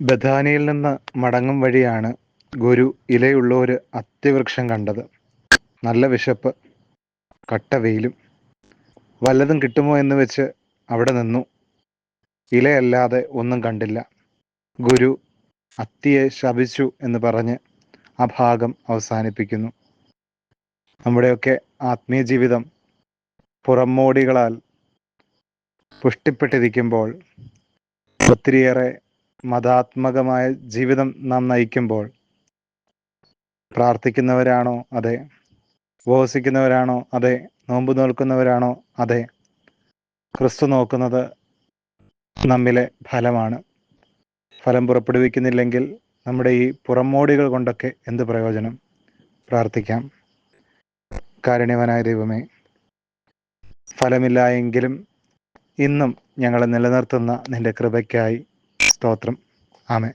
ബഥാനിയിൽ നിന്ന് മടങ്ങും വഴിയാണ് ഗുരു ഇലയുള്ള ഒരു അത്യവൃക്ഷം കണ്ടത്. നല്ല വിശപ്പ് കട്ട വെയിലും. വല്ലതും കിട്ടുമോ എന്ന് വെച്ച് അവിടെ നിന്നു. ഇലയല്ലാതെ ഒന്നും കണ്ടില്ല. ഗുരു അത്തിയെ ശപിച്ചു എന്ന് പറഞ്ഞ് ആ ഭാഗം അവസാനിപ്പിക്കുന്നു. നമ്മുടെയൊക്കെ ആത്മീയ ജീവിതം പുറമോടികളാൽ പുഷ്ടിപ്പെട്ടിരിക്കുമ്പോൾ ഒത്തിരിയേറെ മതാത്മകമായ ജീവിതം നാം നയിക്കുമ്പോൾ പ്രാർത്ഥിക്കുന്നവരാണോ? അതെ. ഉപവസിക്കുന്നവരാണോ? അതെ. നോമ്പ് നോൽക്കുന്നവരാണോ? അതെ. ക്രിസ്തു നോക്കുന്നത് നമ്മിലെ ഫലമാണ്. ഫലം പുറപ്പെടുവിക്കുന്നില്ലെങ്കിൽ നമ്മുടെ ഈ പുറമോടികൾ കൊണ്ടൊക്കെ എന്ത് പ്രയോജനം? പ്രാർത്ഥിക്കാം. കാരുണ്യവനായ ദൈവമേ ഫലമില്ല എങ്കിലും ഇന്നും ഞങ്ങളെ നിലനിർത്തുന്ന നിന്റെ കൃപയ്ക്കായി സ്തോത്രം. ആമേ